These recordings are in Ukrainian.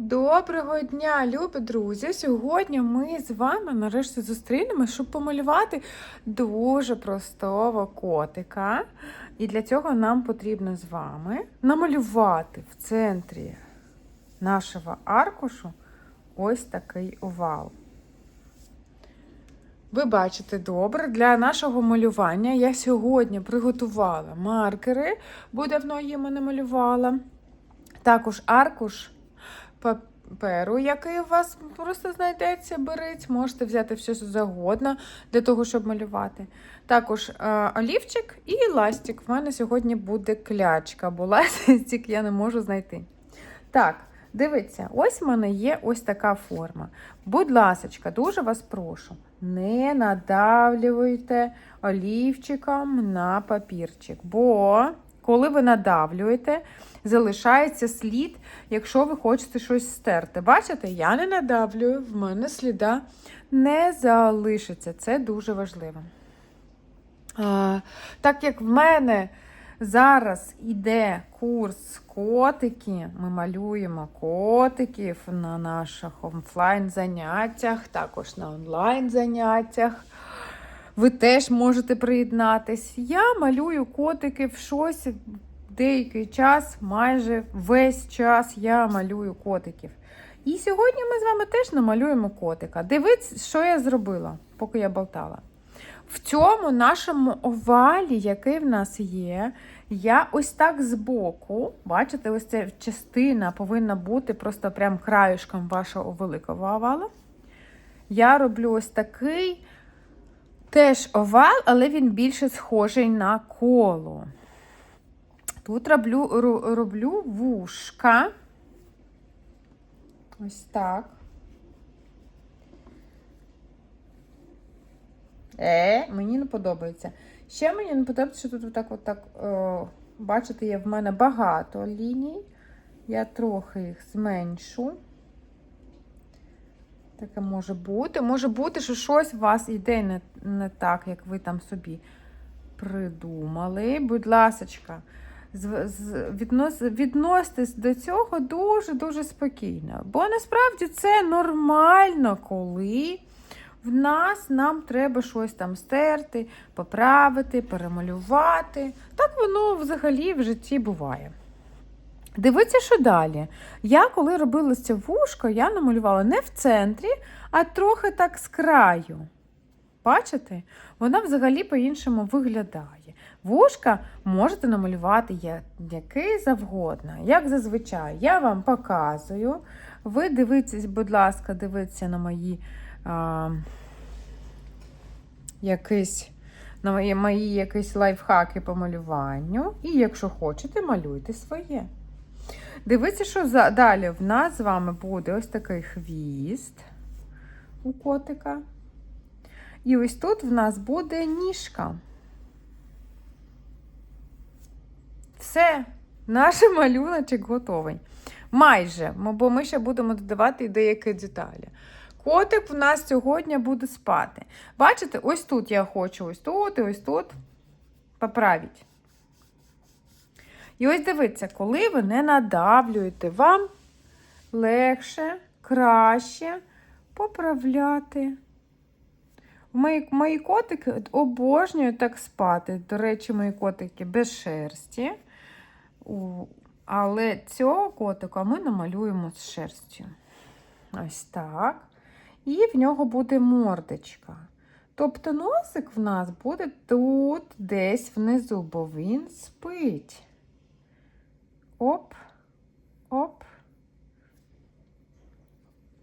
Доброго дня, любі друзі! Сьогодні ми з вами нарешті зустрінемося, щоб помалювати дуже простого котика. І для цього нам потрібно з вами намалювати в центрі нашого аркушу ось такий овал. Ви бачите добре, для нашого малювання я сьогодні приготувала маркери, бо давно їм не малювала. Також аркуш паперу, який у вас просто знайдеться, беріть. Можете взяти все що завгодно для того, щоб малювати. Також е, олівчик і ластик. В мене сьогодні буде клячка, бо ластик я не можу знайти. Так, дивіться, ось в мене є ось така форма. Будь ласочка, дуже вас прошу, не надавлюйте олівчиком на папірчик, бо коли ви надавлюєте, залишається слід, якщо ви хочете щось стерти. Бачите, я не надавлюю, в мене сліда не залишиться. Це дуже важливо. А, Так як в мене зараз іде курс котики, ми малюємо котиків на наших офлайн заняттях, також на онлайн заняттях. Ви теж можете приєднатись. Я малюю котики в щось деякий час, майже весь час я малюю котиків. І сьогодні ми з вами теж намалюємо котика. Дивіться, що я зробила, поки я болтала. В цьому нашому овалі, який в нас є, я ось так збоку, бачите, ось ця частина повинна бути просто прям краюшком вашого великого овала. Я роблю ось такий теж овал, але він більше схожий на коло. Тут роблю, роблю вушка. Ось так. Е, мені не подобається. Ще мені не подобається, що тут отак, отак, о, бачите, є в мене багато ліній. Я трохи їх зменшу. Таке може бути. Може бути, що щось у вас йде не, не так, як ви там собі придумали. Будь ласочка віднос, відноситись до цього дуже-дуже спокійно. Бо насправді це нормально, коли в нас нам треба щось там стерти, поправити, перемалювати. Так воно взагалі в житті буває. Дивіться, що далі. Я, коли робила це вушко, я намалювала не в центрі, а трохи так з краю. Бачите? Вона взагалі по-іншому виглядає. Вушка можете намалювати який завгодно. Як зазвичай, я вам показую. Ви дивитесь, будь ласка, дивіться на мої а, якісь, на мої, мої якісь лайфхаки по малюванню. І якщо хочете, малюйте своє. Дивіться, що за, далі в нас з вами буде ось такий хвіст у котика. І ось тут в нас буде ніжка. Все, наш малюночок готовий. Майже, бо ми ще будемо додавати деякі деталі. Котик в нас сьогодні буде спати. Бачите, ось тут я хочу ось тут і ось тут поправити. І ось дивіться, коли ви не надавлюєте, вам легше, краще поправляти. Мої, мої котики обожнюють так спати. До речі, мої котики без шерсті. Але цього котика ми намалюємо з шерстю. Ось так. І в нього буде мордочка. Тобто носик в нас буде тут, десь внизу, бо він спить. Оп, оп.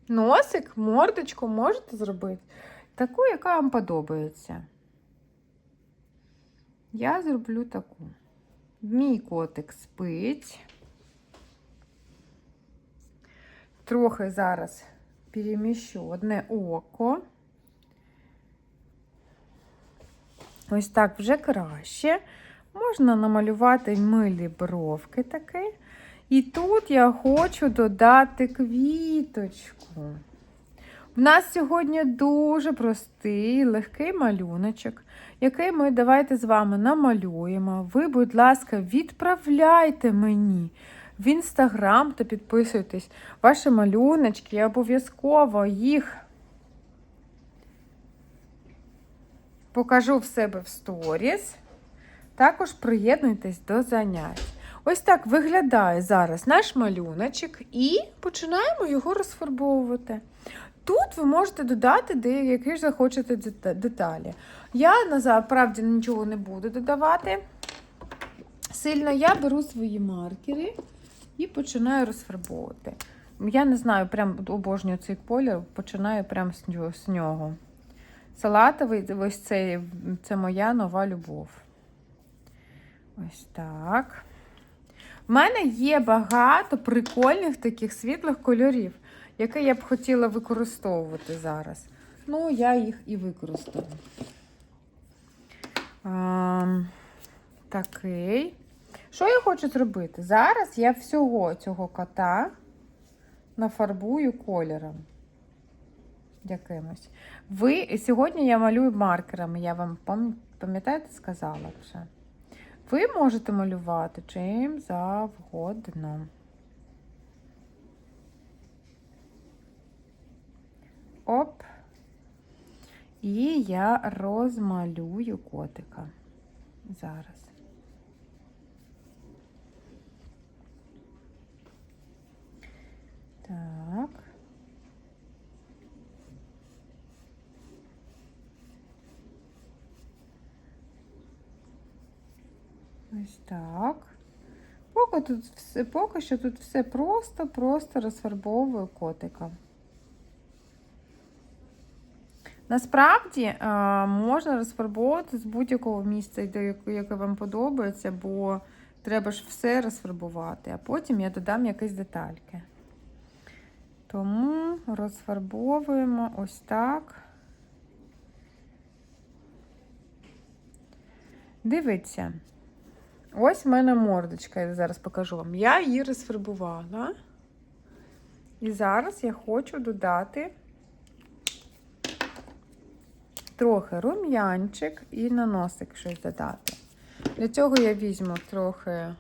Носик, мордочку можете зробити таку, яка вам подобається. Я зроблю таку. Мій котик спить. Трохи зараз переміщу одне око. Ось так вже краще. Можна намалювати милі бровки такі. І тут я хочу додати квіточку. В нас сьогодні дуже простий, легкий малюночок, який ми давайте з вами намалюємо. Ви, будь ласка, відправляйте мені в інстаграм та підписуйтесь. Ваші малюночки, я обов'язково їх покажу в себе в сторіс. Також приєднуйтесь до занять. Ось так виглядає зараз наш малюночок і починаємо його розфарбовувати. Тут ви можете додати деякі захочете деталі. Я насправді нічого не буду додавати. Сильно я беру свої маркери і починаю розфарбовувати. Я не знаю, прям обожнюю цей колір, починаю нього. З нього. Салатовий, ось цей, це моя нова любов. Ось так. В мене є багато прикольних таких світлих кольорів, які я б хотіла використовувати зараз. Ну, я їх і використаю. А, такий. Що я хочу зробити? Зараз я всього цього кота нафарбую кольором. Якимось. Ви, сьогодні я малюю маркерами, я вам пам'ятаєте, сказала вже. Ви можете малювати чим завгодно. Оп. І я розмалюю котика зараз. Так. Ось так. Поки, тут все, поки що тут все просто-просто розфарбовую котика. Насправді можна розфарбовувати з будь-якого місця, яке вам подобається, бо треба ж все розфарбувати, а потім я додам якісь детальки. Тому розфарбовуємо ось так. Дивіться. Ось в мене мордочка, я зараз покажу вам. Я її розфарбувала. І зараз я хочу додати трохи рум'янчик і на носик щось додати. Для цього я візьму трохи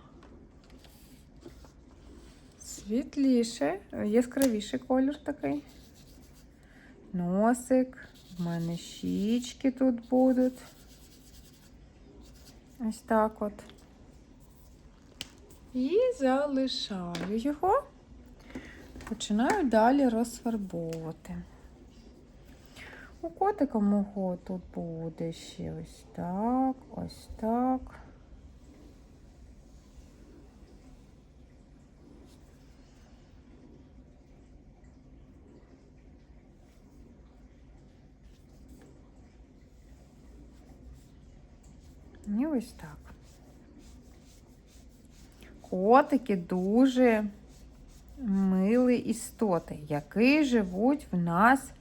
світліше, яскравіший колір такий. Носик. В мене щічки тут будуть. Ось так от. І залишаю його. Починаю далі розфарбовувати. У котика мого тут буде ще ось так, ось так. І ось так. Котики дуже милі істоти, які живуть в нас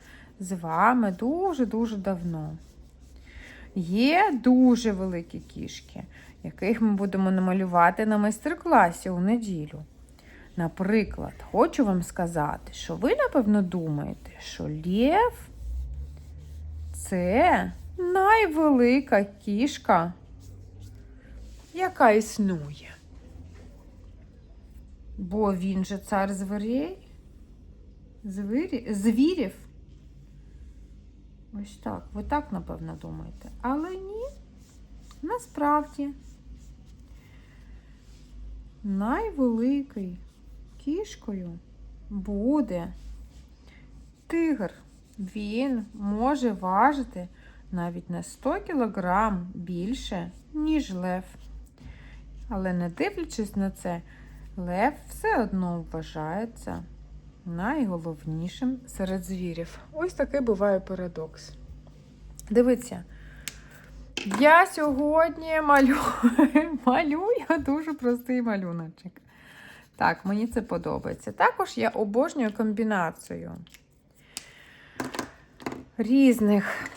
з вами дуже-дуже давно. Є дуже великі кішки, яких ми будемо намалювати на майстер-класі у неділю. Наприклад, хочу вам сказати, що ви, напевно, думаєте, що Лєв це найвелика кішка, яка існує. Бо він же цар звірі, звірів. Ось так. Ви так, напевно, думаєте. Але ні, насправді найвеликою кішкою буде тигр. Він може важити навіть на 100 кг більше, ніж лев. Але не дивлячись на це, лев все одно вважається найголовнішим серед звірів. Ось такий буває парадокс. Дивіться, я сьогодні малюю, малюю дуже простий малюночок. Так, мені це подобається. Також я обожнюю комбінацію різних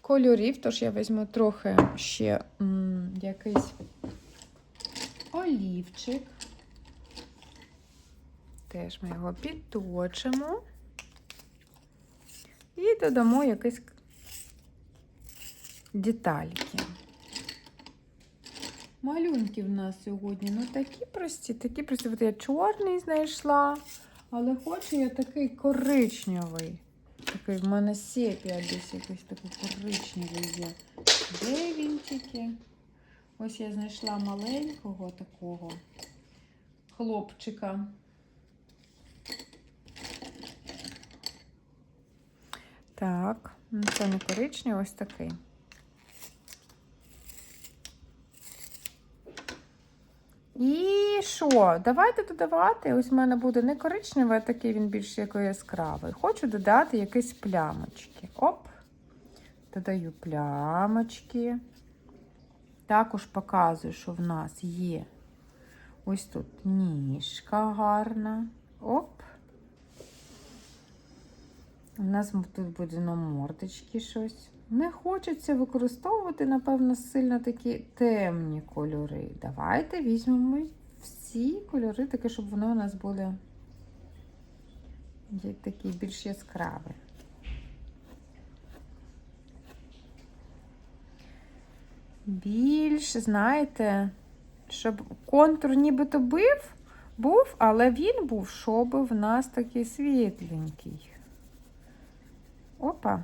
кольорів, тож я візьму трохи ще м, якийсь олівчик. Теж ми його підточимо і додамо якісь детальки. Малюнки в нас сьогодні. Ну такі прості, такі прості. От я чорний знайшла, але хочу я такий коричневий. Такий в мене сепія десь якийсь такий коричневий є. Де він тільки? Ось я знайшла маленького такого хлопчика. Так, ну, це не коричневий, ось такий. І що? Давайте додавати. Ось в мене буде не коричневий, а такий він більш яскравий. Хочу додати якісь плямочки. Оп. Додаю плямочки. Також показую, що в нас є ось тут ніжка гарна. Оп. У нас тут буде на мордочки щось. Не хочеться використовувати, напевно, сильно такі темні кольори. Давайте візьмемо всі кольори, такі, щоб вони у нас були такі більш яскраві. Більш, знаєте, щоб контур нібито бив, був, але він був, щоб в нас такий світленький. Опа.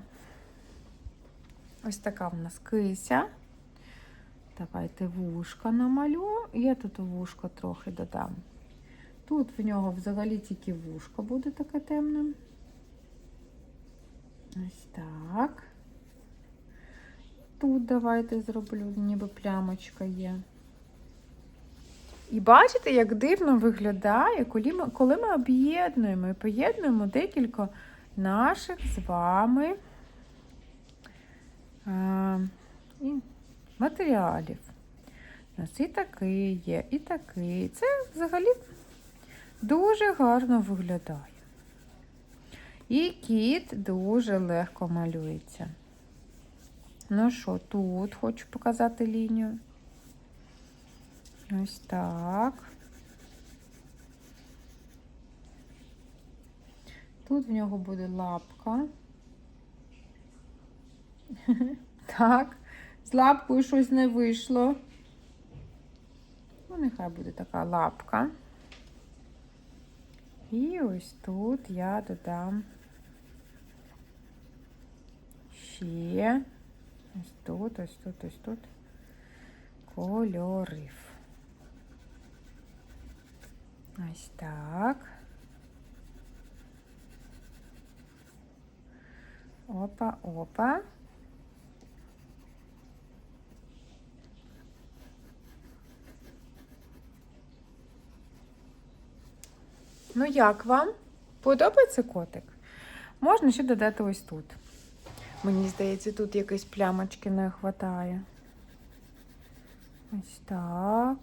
Ось така в нас кися. Давайте вушка намалю. Я тут вушко трохи додам. Тут в нього взагалі тільки вушко буде таке темне. Ось так. Тут давайте зроблю, ніби плямочка є. І бачите, як дивно виглядає, коли ми, коли ми об'єднуємо і поєднуємо декілька наших з вами а, і матеріалів. У нас і такий є, і такий. Це взагалі дуже гарно виглядає. І кіт дуже легко малюється. Ну що, тут хочу показати лінію. Ось так. Тут в нього буде лапка. Так, з лапкою щось не вийшло. Ну, нехай буде така лапка. І ось тут я додам ще ось тут, ось тут, ось тут кольорів. Ось так. Опа, опа. Ну, як вам? Подобається котик? Можна ще додати ось тут. Мені здається, тут якісь плямочки не вистачає. Ось так.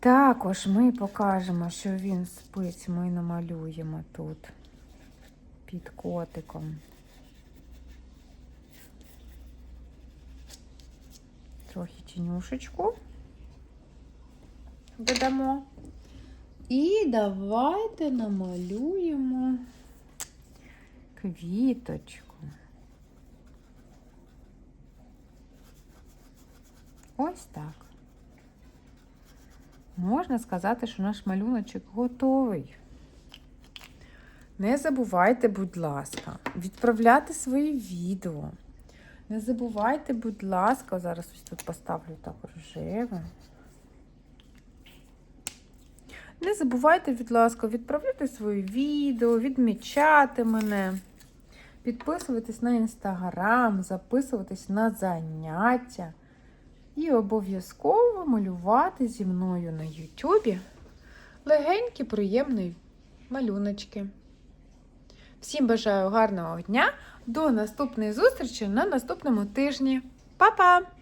Також ми покажемо, що він спить, ми намалюємо тут під котиком. Трохи тінюшечку додамо. І давайте намалюємо квіточку. Ось так. Можна сказати, що наш малюночок готовий. Не забувайте, будь ласка, відправляти свої відео. Не забувайте, будь ласка, зараз ось тут поставлю так рожеве. Не забувайте, будь ласка, відправляти свої відео, відмічати мене, підписуватись на інстаграм, записуватись на заняття. І обов'язково малювати зі мною на Ютубі легенькі, приємні малюночки. Всім бажаю гарного дня! До наступної зустрічі на наступному тижні. Па-па!